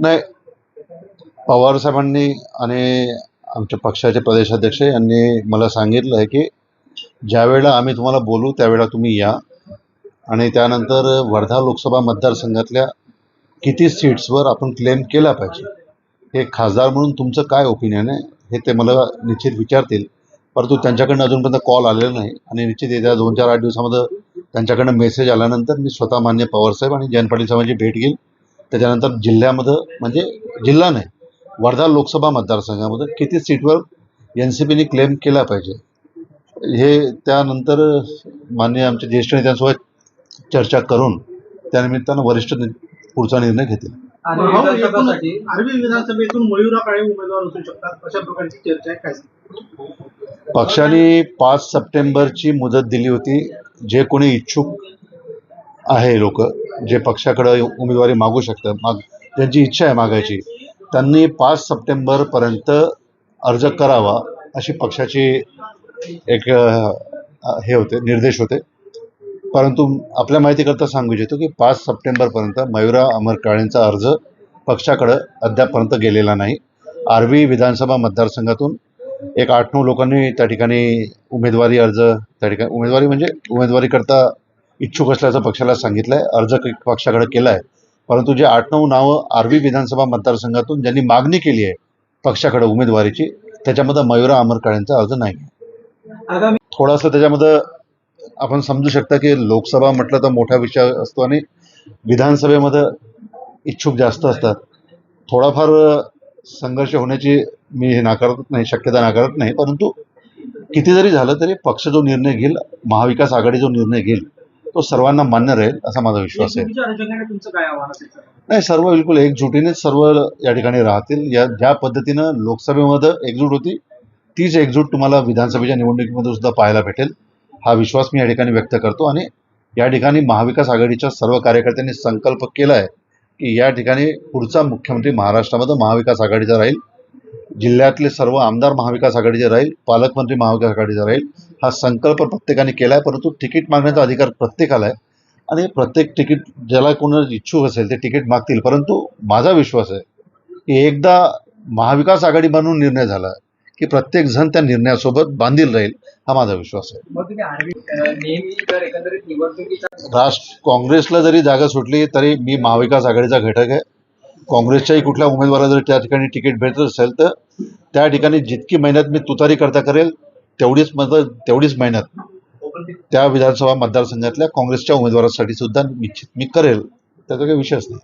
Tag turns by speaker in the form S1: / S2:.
S1: नाही पवार साहेबांनी आणि आमच्या पक्षाचे प्रदेशाध्यक्ष यांनी मला सांगितलं आहे की ज्यावेळेला आम्ही तुम्हाला बोलू त्यावेळेला तुम्ही या. आणि त्यानंतर वर्धा लोकसभा मतदारसंघातल्या किती सीट्सवर आपण क्लेम केला पाहिजे? हे खासदार म्हणून तुमचं काय ओपिनियन आहे? हे ते मला निश्चित विचारतील. परंतु त्यांच्याकडनं अजूनपर्यंत कॉल आलेला नाही. आणि निश्चित येत्या दोन चार आठ दिवसामध्ये त्यांच्याकडनं मेसेज आल्यानंतर मी स्वतः मान्य पवारसाहेब आणि जयंत पाटील साहेबांची भेट घेईल. त्याच्यानंतर जिल्ह्यामध्ये म्हणजे जिल्हा नाही वर्धा लोकसभा मतदारसंघामध्ये किती सीटवर एन सी पीने क्लेम केला पाहिजे? हे त्यानंतर मान्य आमच्या ज्येष्ठ नेत्यांसोबत चर्चा करून त्यानिमित्तानं वरिष्ठ ने- पुढचा निर्णय घेतील.
S2: आणि
S3: भाऊ,
S2: विधानसभासाठी?
S3: एकूण आर्वी विधानसभेतून मयुरा काळे उमेदवार असू शकतात. अशा प्रकारची चर्चा आहे काय?
S1: पक्षाने पाच सप्टेंबरची मुदत दिली होती. जे कोणी इच्छुक आहे लोक जे पक्षाकडं उमेदवारी मागू शकतात माग ज्यांची इच्छा आहे मागायची त्यांनी पाच सप्टेंबरपर्यंत अर्ज करावा अशी पक्षाची एक हे होते निर्देश होते. परंतु आपल्या माहितीकरता सांगू इच्छितो की पाच सप्टेंबरपर्यंत मयुरा अमर काळेंचा अर्ज पक्षाकडं अद्यापपर्यंत गेलेला नाही. आर्वी विधानसभा मतदारसंघातून एक आठ नऊ लोकांनी त्या ठिकाणी उमेदवारी अर्ज त्या ठिकाणी उमेदवारी म्हणजे उमेदवारीकरता इच्छुक असल्याचं पक्षाला सांगितलं आहे अर्ज पक्षाकडे केला आहे परंतु जे आठ नऊ नावं आर्वी विधानसभा मतदारसंघातून ज्यांनी मागणी केली आहे पक्षाकडे उमेदवारीची त्याच्यामध्ये मयुरा अमर काळेंचा अर्ज नाही. थोडासा त्याच्यामध्ये आपण समजू शकता की लोकसभा म्हटलं तर मोठा विषय असतो आणि विधानसभेमध्ये इच्छुक जास्त असतात. थोडाफार संघर्ष होण्याची मी हे नाकारत नाही शक्यता नाकारत नाही परंतु किती जरी झालं तरी पक्ष जो निर्णय घेईल महाविकास आघाडी जो निर्णय घेईल तो सर्वांना मान्य राहील असा माझा विश्वास आहे? नाही सर्व बिलकुल एकजुटीनेच सर्व या ठिकाणी राहतील. या ज्या पद्धतीनं लोकसभेमध्ये एकजूट होती तीच एकजूट तुम्हाला विधानसभेच्या निवडणुकीमध्ये सुद्धा पाहायला भेटेल. हा विश्वास मी या ठिकाणी व्यक्त करतो आणि या ठिकाणी महाविकास आघाडीच्या सर्व कार्यकर्त्यांनी संकल्प केला आहे की या ठिकाणी पुढचा मुख्यमंत्री महाराष्ट्रामध्ये महाविकास आघाडीचा राहील. जिल्ह्यातले सर्व आमदार महाविकास आघाडीचे राहील पालकमंत्री महाविकास आघाडीचा राहील. हा संकल्प प्रत्येकाने केला आहे परंतु तिकीट मागण्याचा अधिकार प्रत्येकाला आहे. आणि प्रत्येक तिकीट ज्याला कोण इच्छुक असेल ते तिकीट मागतील. परंतु माझा विश्वास आहे की एकदा महाविकास आघाडी बनवून निर्णय झाला की प्रत्येक जण त्या निर्णयासोबत बांधील राहील हा माझा विश्वास आहे. राष्ट्र काँग्रेसला जरी जागा सुटली तरी मी महाविकास आघाडीचा घटक आहे. काँग्रेसच्याही कुठल्या उमेदवाराला जर त्या ठिकाणी तिकीट भेटत असेल तर त्या ठिकाणी जितकी मेहनत मी तुतारी करता करेल तेवढीच मत तेवढीच मेहनत त्या विधानसभा मतदारसंघातल्या काँग्रेसच्या उमेदवारासाठी सुद्धा निश्चित मी करेल. त्याचा काही विषयच नाही.